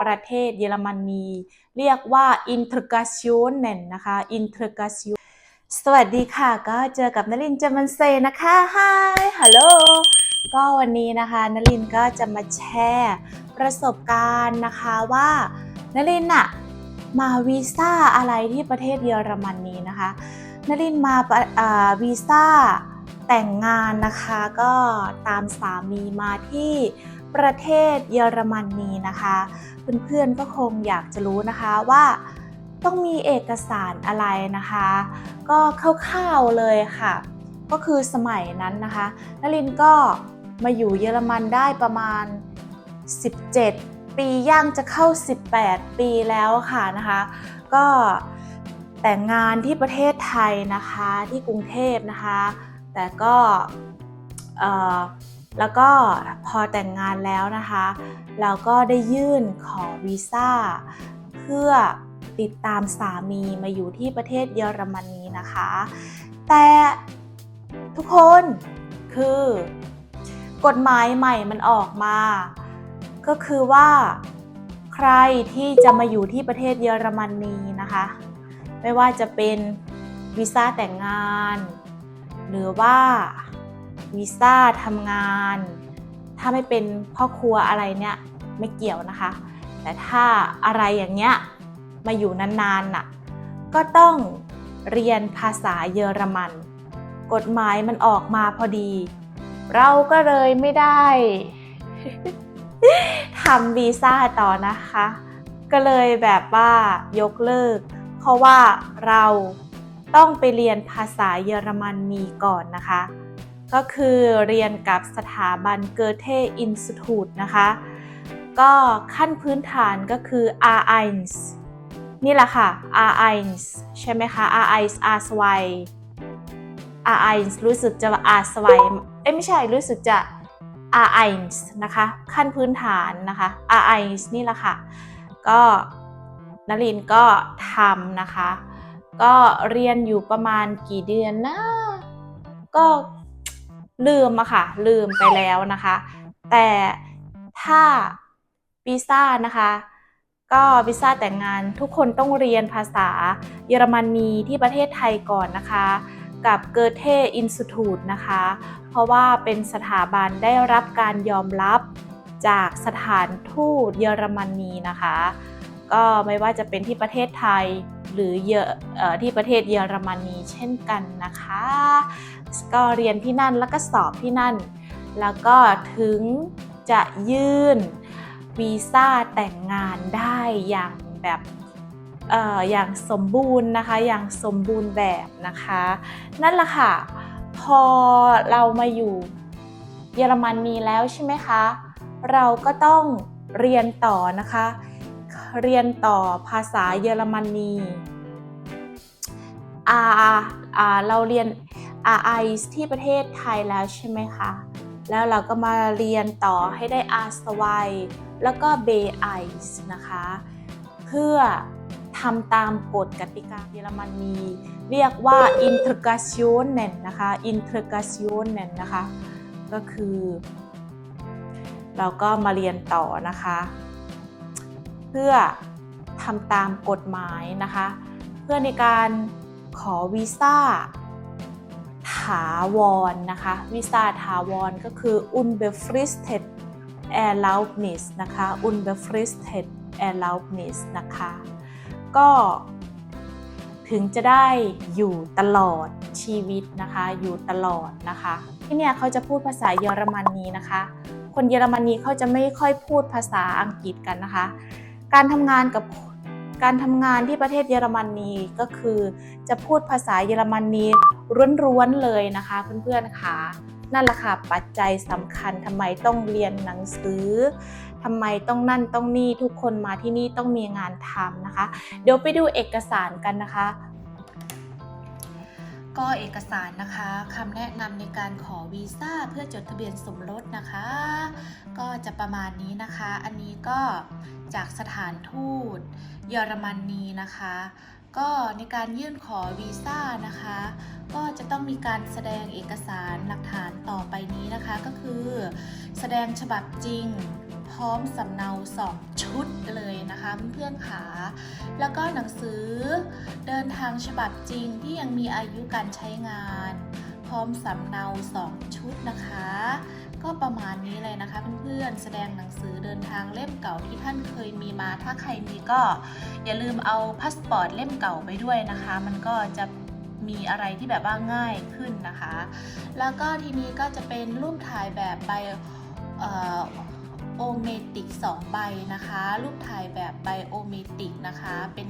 ประเทศเยอรมนี เรียกว่า Integrationen นะคะ Integration สวัสดีค่ะ ก็เจอกับนลินจมันเซนะคะ Hi Hello ก็วันนี้นะคะนลินก็จะมาแชร์ประสบการณ์นะคะว่านลินอะมาวีซ่าอะไรที่ประเทศเยอรมนีนะคะนลินมาาวีซ่าแต่งงานนะคะก็ตามสามีมาที่ ประเทศเยอรมนีนะคะ เพื่อนๆก็คงอยากจะรู้นะคะว่าต้องมีเอกสารอะไรนะคะ ก็คร่าวๆเลยค่ะ ก็คือสมัยนั้นนะคะนลินก็มาอยู่เยอรมันได้ประมาณ 17 ปีย่างจะเข้า 18 ปีแล้วค่ะนะคะ ก็แต่งงานที่ประเทศไทยนะคะที่กรุงเทพนะคะ แต่ก็ แล้วก็พอแต่งงานแล้วนะคะ เราก็ได้ยื่นขอวีซ่าเพื่อติดตามสามีมาอยู่ที่ประเทศเยอรมนีนะคะ แต่ทุกคนคือกฎหมายใหม่มันออกมา ก็คือว่าใครที่จะมาอยู่ที่ประเทศเยอรมนีนะคะ ไม่ว่าจะเป็นวีซ่าแต่งงาน หรือว่า วีซ่าทำงาน ถ้าไม่เป็นพ่อครัวอะไรเนี่ยไม่เกี่ยวนะคะ แต่ถ้าอะไรอย่างเงี้ยมาอยู่นานๆน่ะก็ต้องเรียนภาษาเยอรมัน กฎหมายมันออกมาพอดี เราก็เลยไม่ได้ทำวีซ่าต่อนะคะ ก็เลยแบบว่ายกเลิก เพราะว่าเราต้องไปเรียนภาษาเยอรมันนีก่อนนะคะ ก็คือเรียนกับสถาบันเกอเทอินสตูดนะคะ ก็ขั้นพื้นฐานก็คือ R1 นี่แหละค่ะ R1 ใช่ไหมคะ R1 R สว R1 รู้สึกจะ R สวยเอ้ยไม่ใช่รู้สึกจะ R1 นะคะ ขั้นพื้นฐานนะคะ R1 นี่แหละค่ะ ก็นลินก็ทำนะคะ ก็เรียนอยู่ประมาณกี่เดือนนะ ก็ ลืมอะค่ะ ลืมไปแล้วนะคะ แต่ถ้าวีซ่านะคะก็วีซ่าแต่งงานทุกคนต้องเรียนภาษาเยอรมนีที่ประเทศไทยก่อนนะคะ กับเกอเทอินสตูดนะคะ เพราะว่าเป็นสถาบันได้รับการยอมรับจากสถานทูตเยอรมนีนะคะ ก็ไม่ว่าจะเป็นที่ประเทศไทย หรือเยอเออที่ประเทศเยอรมนีเช่นกันนะคะ ก็เรียนที่นั่นแล้วก็สอบที่นั่น แล้วก็ถึงจะยื่นวีซ่าแต่งงานได้อย่างแบบเอ่ออย่างสมบูรณ์นะคะ อย่างสมบูรณ์แบบนะคะ นั่นแหละค่ะ พอเรามาอยู่เยอรมนีแล้วใช่ไหมคะ เราก็ต้องเรียนต่อนะคะ เรียนต่อภาษาเยอรมนีอาอาเราเรียน RI ที่ประเทศไทยแล้วใช่ไหมคะ แล้วเราก็มาเรียนต่อให้ได้ R สวแล้วก็ B I นะคะ เพื่อทำตามกฎกติกาเยอรมนีเรียกว่า Integrationen นะคะ Integrationen นะคะ ก็คือ เราก็มาเรียนต่อนะคะ เพื่อทำตามกฎหมายนะคะ เพื่อในการขอวีซ่าถาวรนะคะวีซ่าถาวรก็คือ unbefristet Erlaubnis นะคะ unbefristet Erlaubnis นะคะ ก็ถึงจะได้อยู่ตลอดชีวิตนะคะ อยู่ตลอดนะคะ ที่เนี่ยเขาจะพูดภาษาเยอรมนนีนะคะ คนเยอรมนีเขาจะไม่ค่อยพูดภาษาอังกฤษกันนะคะ การทำงานกับการทำงานที่ประเทศเยอรมนีก็คือ จะพูดภาษาเยอรมนีร้วนๆเลยนะคะ เพื่อนๆค่ะนั่นแหละค่ะปัจจัยสำคัญทำไมต้องเรียนหนังสือทำไมต้องนั่นต้องนี่ทุกคนมาที่นี่ต้องมีงานทำนะคะ เดี๋ยวไปดูเอกสารกันนะคะ ก็เอกสารนะคะคำแนะนำในการขอวีซ่าเพื่อจดทะเบียนสมรสนะคะ ก็จะประมาณนี้นะคะ อันนี้ก็จากสถานทูตเยอรมนีนะคะ ก็ในการยื่นขอวีซ่านะคะ ก็จะต้องมีการแสดงเอกสารหลักฐานต่อไปนี้นะคะ ก็คือ แสดงฉบับจริง ร้อมสำเนาสองชุดเลยนะคะเพื่อนๆค่ะแล้วก็หนังสือเดินทางฉบับจริงที่ยังมีอายุการใช้งาน พร้อมสำเนา 2 ชุดนะคะ ก็ประมาณนี้เลยนะคะเพื่อนๆแสดงหนังสือเดินทางเล่มเก่าที่ท่านเคยมีมา ถ้าใครมีก็อย่าลืมเอาพาสปอร์ตเล่มเก่าไปด้วยนะคะ มันก็จะมีอะไรที่แบบว่าง่ายขึ้นนะคะ แล้วก็ทีนี้ก็จะเป็นรูปถ่ายแบบใบ โอเมติก2ใบนะคะ รูปถ่ายแบบไบโอเมติกนะคะ เป็น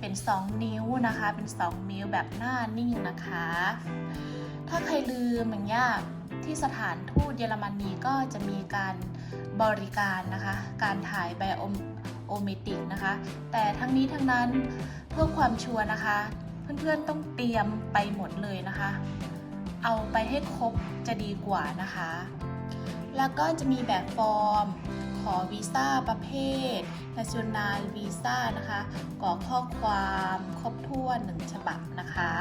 เป็น 2 นิ้วนะคะ เป็น 2 นิ้วแบบหน้านิ่งนะคะ ถ้าใครลืมอย่างเงี้ยที่สถานทูตเยอรมนีก็จะมีการบริการนะคะ การถ่ายไบโอโอเมติกนะคะ แต่ทั้งนี้ทั้งนั้นเพื่อความชัวร์นะคะ เพื่อนๆต้องเตรียมไปหมดเลยนะคะ เอาไปให้ครบจะดีกว่านะคะ แล้วก็จะมีแบบฟอร์ม ขอวีซ่าประเภท national visa นะคะกรอกข้อความครบถ้วนหนึ่งฉบับนะคะ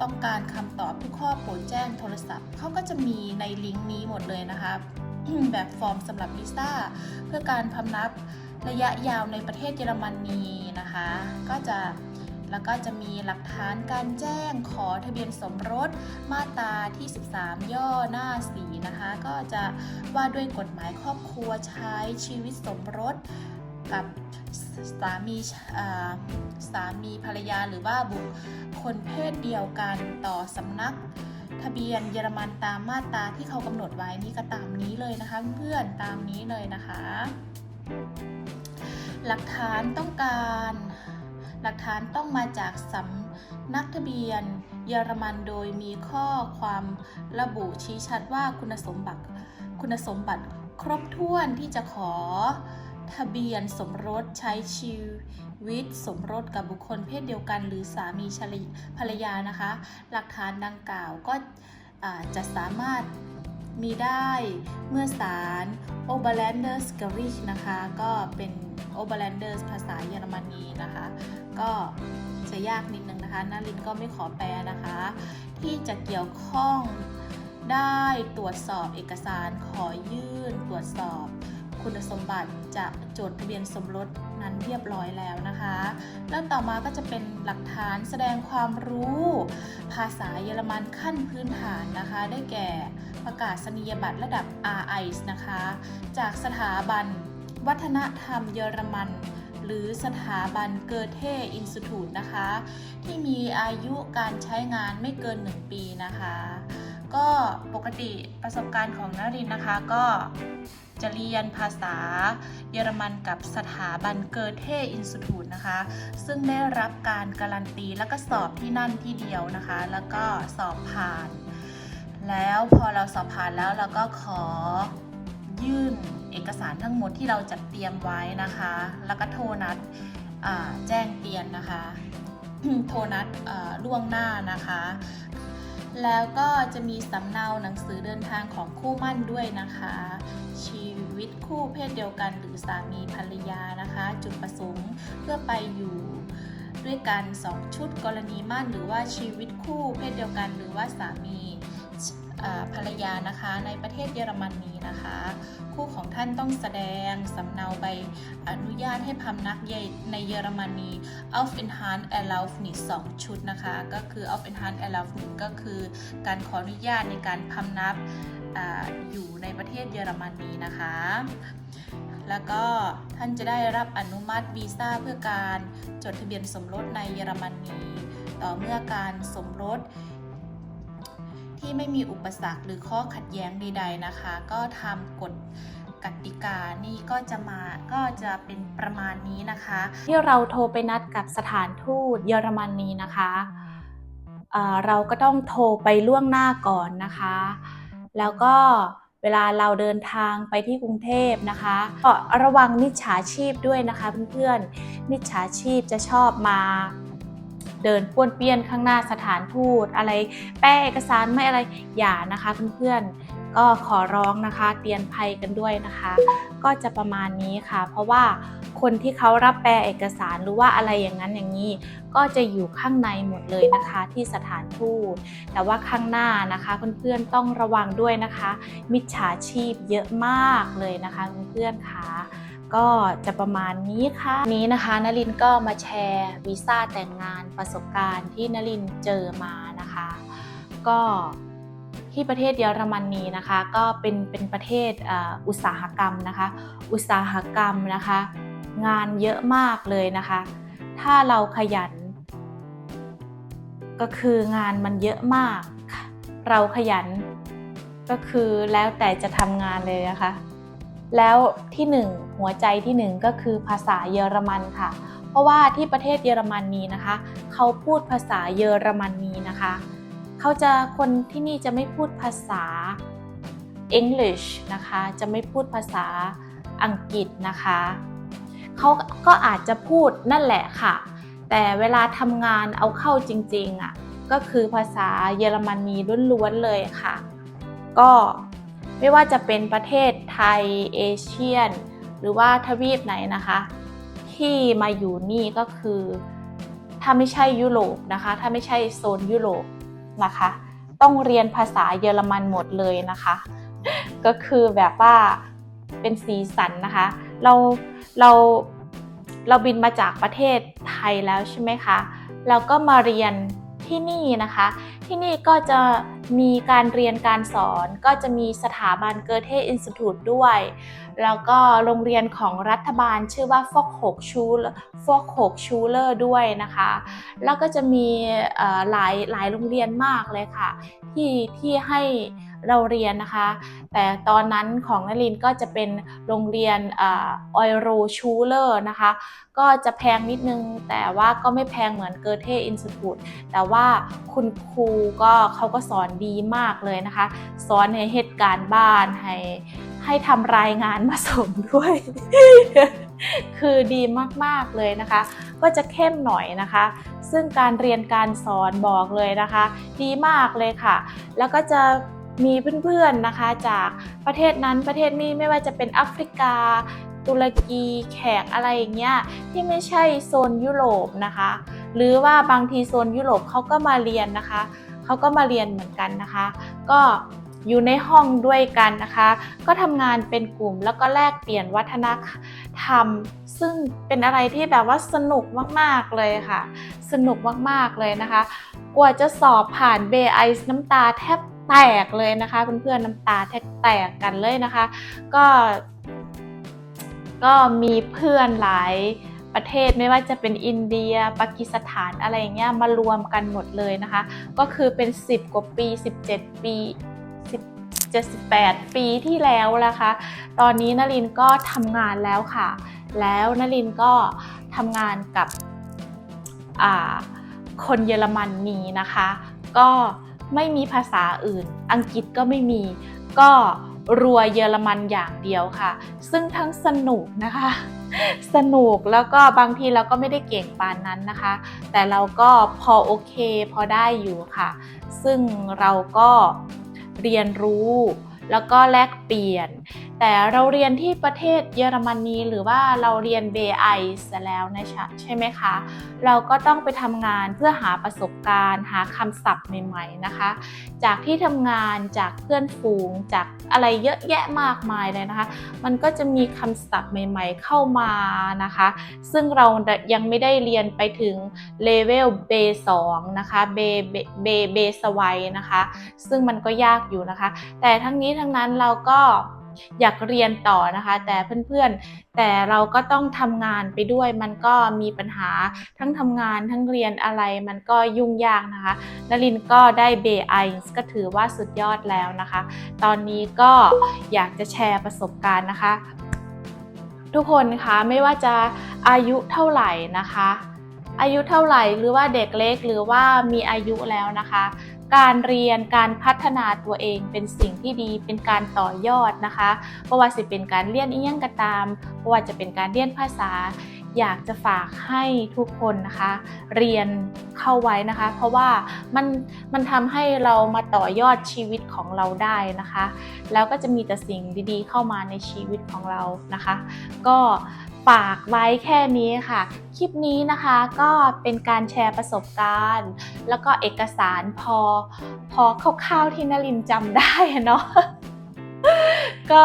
ต้องการคำตอบทุกข้อโปรดแจ้งโทรศัพท์ เขาก็จะมีในลิงก์นี้หมดเลยนะคะ แบบฟอร์มสำหรับวีซ่าเพื่อการพำนับระยะยาวในประเทศเยอรมนีนะคะ ก็จะ แล้วก็จะมีหลักฐานการแจ้งขอทะเบียนสมรสมาตราที่ 13 ย่อหน้าสีนะคะ ก็จะว่าด้วยกฎหมายครอบครัวใช้ชีวิตสมรสกับสามีสามีภรรยาหรือว่าบุคคลเพศเดียวกันต่อสำนักทะเบียนเยอรมันตามมาตราที่เขากำหนดไว้นี่ก็ตามนี้เลยนะคะเพื่อนตามนี้เลยนะคะ หลักฐานต้องการ หลักฐานต้องมาจากสำนักทะเบียน เยอรมันโดยมีข้อความระบุชี้ชัดว่าคุณสมบัติคุณสมบัติครบถ้วนที่จะขอทะเบียนสมรสใช้ชีวิตสมรสกับบุคคลเพศเดียวกัน หรือสามีภรรยานะคะ หลักฐานดังกล่าวก็จะสามารถ มีได้เมื่อสาร o b e r l a n d e r s g e r i c h นะคะ ก็เป็น o b e r l a n d e r s ภาษาเยอรมนีนะคะ ก็จะยากนิดนึงนะคะนารินก็ไม่ขอแปลนะคะ ที่จะเกี่ยวข้องได้ตรวจสอบเอกสารขอยื่นตรวจสอบ คุณสมบัติจะจดทะเบียนสมรสนั้นเรียบร้อยแล้วนะคะแล้วต่อมาก็จะเป็นหลักฐานแสดงความรู้ ภาษาเยอรมันขั้นพื้นฐานนะคะ ได้แก่ประกาศนียบัตรระดับ RIS นะคะ จากสถาบัน วัฒนธรรมเยอรมัน หรือสถาบันเกอเทอินสตูตนะคะ ที่มีอายุการใช้งานไม่เกิน 1 ปีนะคะ ก็ปกติประสบการณ์ของนรินนะคะก็จะเรียนภาษาเยอรมันกับสถาบันเกอเทอินสตูตนะคะ ซึ่งได้รับการการันตีแล้วก็สอบที่นั่นที่เดียวนะคะ แล้วก็สอบผ่าน แล้วพอเราสอบผ่านแล้วเราก็ขอยื่นเอกสารทั้งหมดที่เราจัดเตรียมไว้นะคะ แล้วก็โทรนัดแจ้งเตือนนะคะ โทรนัดล่วงหน้านะคะ แล้วก็จะมีสำเนาหนังสือเดินทางของคู่มั่นด้วยนะคะ ชีวิตคู่เพศเดียวกันหรือสามีภรรยานะคะ จุดประสงค์เพื่อไปอยู่ด้วยกัน 2 ชุดกรณีมั่นหรือว่าชีวิตคู่เพศเดียวกันหรือว่าสามี ภรรยานะคะในประเทศเยอรมนีนะคะ คู่ของท่านต้องแสดงสำเนาใบอนุญาตให้พำนักในเยอรมนี a u f e n h a n e r l a u f n i s 2ชุดนะคะ ก็คือ a u f e n h a n e r l a u f n i s ก็คือการขออนุญาตในการพำนับออยู่ในประเทศเยอรมนีนะคะ แล้วก็ท่านจะได้รับอนุมัติวีซ่าเพื่อการจดทะเบียนสมรสในเยอรมนีต่อเมื่อการสมรส ที่ไม่มีอุปสรรคหรือข้อขัดแย้งใด ๆนะคะ ก็ทำกฎกติกานี่ก็จะมาก็จะเป็นประมาณนี้นะคะ ที่เราโทรไปนัดกับสถานทูตเยอรมนีนะคะเราก็ต้องโทรไปล่วงหน้าก่อนนะคะ แล้วก็เวลาเราเดินทางไปที่กรุงเทพนะคะก็ระวังมิจฉาชีพด้วยนะคะเพื่อนๆมิจฉาชีพจะชอบมา เดินป้วนเปี้ยนข้างหน้าสถานทูตอะไร แป้เอกสารไม่อะไรอย่านะคะเพื่อนๆ ก็ขอร้องนะคะเตือนภัยกันด้วยนะคะ ก็จะประมาณนี้ค่ะ เพราะว่าคนที่เขารับแปลเอกสารหรือว่าอะไรอย่างนั้นอย่างนี้ ก็จะอยู่ข้างในหมดเลยนะคะ ที่สถานทูตแต่ว่าข้างหน้านะคะเพื่อนๆต้องระวังด้วยนะคะ มิจฉาชีพเยอะมากเลยนะคะเพื่อนๆค่ะก็จะประมาณนี้ค่ะ นี้นะคะนลินก็มาแชร์วีซ่าแต่งงานประสบการณ์ที่นลินเจอมานะคะ ก็ ที่ประเทศเยอรมนีนะคะก็เป็นเป็นประเทศอ,อุตสาหกรรมนะคะอุตสาหกรรมนะคะงานเยอะมากเลยนะคะ ถ้าเราขยัน ก็คืองานมันเยอะมาก เราขยันก็คือแล้วแต่จะทำงานเลยนะคะ แล้วที่หนึ่งหัวใจที่หนึ่งก็คือภาษาเยอรมันค่ะ เพราะว่าที่ประเทศเยอรมนีนะคะ เขาพูดภาษาเยอรมนีนะคะ เขาจะคนที่นี่จะไม่พูดภาษา English นะคะ จะไม่พูดภาษาอังกฤษนะคะเขาก็อาจจะพูดนั่นแหละค่ะ แต่เวลาทำงานเอาเข้าจริงๆอะก็คือภาษาเยอรมนีล้วนๆเลยค่ะ ก็ไม่ว่าจะเป็นประเทศไทยเอเชียน หรือว่าทวีปไหนนะคะ ที่มาอยู่นี่ก็คือ ถ้าไม่ใช่ยุโรปนะคะ ถ้าไม่ใช่โซนยุโรป นะคะ ต้องเรียนภาษาเยอรมันหมดเลยนะคะ ก็คือแบบว่าเป็นสีสันนะคะ เราเราเราบินมาจากประเทศไทยแล้วใช่ไหมคะเราก็มาเรียน ที่นี่นะคะ ที่นี่ก็จะมีการเรียนการสอน ก็จะมีสถาบันเกอเทอินสตูดด้วย แล้วก็โรงเรียนของรัฐบาลชื่อว่าฟอกหกชูฟอกหกชูเลอร์ด้วยนะคะ แล้วก็จะมีหลายหลายโรงเรียนมากเลยค่ะ ที่ที่ให้ เราเรียนนะคะ แต่ตอนนั้นของนลินก็จะเป็นโรงเรียนออยโรชูเลอร์นะคะ ก็จะแพงนิดนึง แต่ว่าก็ไม่แพงเหมือนเกอเทอินสตูดแต่ว่าคุณครูก็เขาก็สอนดีมากเลยนะคะ สอนให้เหตุการณ์บ้านให้ให้ทำรายงานมาส่งด้วย คือดีมากๆเลยนะคะ ก็จะเข้มหน่อยนะคะ ซึ่งการเรียนการสอนบอกเลยนะคะ ดีมากเลยค่ะ แล้วก็จะ มีเพื่อนๆนะคะจากประเทศนั้นประเทศนี้ไม่ว่าจะเป็นแอฟริกา ตุรกีแขกอะไรอย่างเงี้ยที่ไม่ใช่โซนยุโรปนะคะ หรือว่าบางทีโซนยุโรปเขาก็มาเรียนนะคะเขาก็มาเรียนเหมือนกันนะคะ ก็อยู่ในห้องด้วยกันนะคะ ก็ทำงานเป็นกลุ่มแล้วก็แลกเปลี่ยนวัฒนธรรม ซึ่งเป็นอะไรที่แบบว่าสนุกมากๆเลยค่ะ สนุกมากๆเลยนะคะ กว่าจะสอบผ่านเบไอซ์น้ำตาแทบ แตกเลยนะคะเพื่อนๆน้ำตาแทบแตกกันเลยนะคะ ก็ ก็มีเพื่อนหลายประเทศไม่ว่าจะเป็นอินเดีย ปากีสถานอะไรอย่างเงี้ยมารวมกันหมดเลยนะคะ ก็คือเป็น 10 กว่าปี 17 ปี78 ปีที่แล้วนะคะ ตอนนี้นลินก็ทำงานแล้วค่ะ แล้วนลินก็ทำงานกับอ่าคนเยอรมันนีนะคะ ก็ ไม่มีภาษาอื่น อังกฤษก็ไม่มี ก็รัวเยอรมันอย่างเดียวค่ะ ซึ่งทั้งสนุกนะคะ สนุกแล้วก็บางทีเราก็ไม่ได้เก่งปานนั้นนะคะ แต่เราก็พอโอเคพอได้อยู่ค่ะ ซึ่งเราก็เรียนรู้แล้วก็แลกเปลี่ยนแต่เราเรียนที่ประเทศเยอรมนีหรือว่าเราเรียน B1 ซะแล้วนะคะใช่ไหมคะ เราก็ต้องไปทำงานเพื่อหาประสบการณ์ หาคำศัพท์ใหม่ ๆนะคะ จากที่ทำงานจากเพื่อนฝูงจากอะไรเยอะแยะมากมายเลยนะคะ มันก็จะมีคำศัพท์ใหม่ ๆ เข้ามานะคะ ซึ่งเรายังไม่ได้เรียนไปถึงเลเวล B2 นะคะ B B B สวัยนะคะ ซึ่งมันก็ยากอยู่นะคะ แต่ทั้งนี้ทั้งนั้นเราก็ อยากเรียนต่อนะคะ แต่เพื่อนๆ แต่เราก็ต้องทำงานไปด้วย มันก็มีปัญหาทั้งทำงานทั้งเรียนอะไรมันก็ยุ่งยากนะคะนลินก็ได้เบไอส์ก็ถือว่าสุดยอดแล้วนะคะ ตอนนี้ก็อยากจะแชร์ประสบการณ์นะคะ ทุกคนคะไม่ว่าจะอายุเท่าไหร่นะคะ อายุเท่าไหร่หรือว่าเด็กเล็กหรือว่ามีอายุแล้วนะคะ การเรียนการพัฒนาตัวเองเป็นสิ่งที่ดีเป็นการต่อยอดนะคะเพราะว่าสิเป็นการเรียนอียังก็ตามเพราะว่าจะเป็นการเรียนภาษา อยากจะฝากให้ทุกคนนะคะ เรียนเข้าไว้นะคะ เพราะว่ามันมันทำให้เรามาต่อยอดชีวิตของเราได้นะคะ แล้วก็จะมีแต่สิ่งดีๆ เข้ามาในชีวิตของเรานะคะ ก็ฝากไว้แค่นี้ค่ะ คลิปนี้นะคะก็เป็นการแชร์ประสบการณ์ แล้วก็เอกสารพอพอคร่าวๆที่นลินจำได้เนาะก็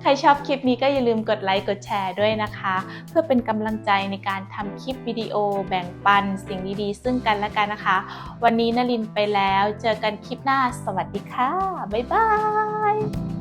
ใครชอบคลิปนี้ก็อย่าลืมกดไลค์กดแชร์ด้วยนะคะ เพื่อเป็นกำลังใจในการทำคลิปวิดีโอแบ่งปันสิ่งดีๆ ซึ่งกันและกันนะคะ วันนี้นลินไปแล้ว เจอกันคลิปหน้าสวัสดีค่ะ บ๊ายบาย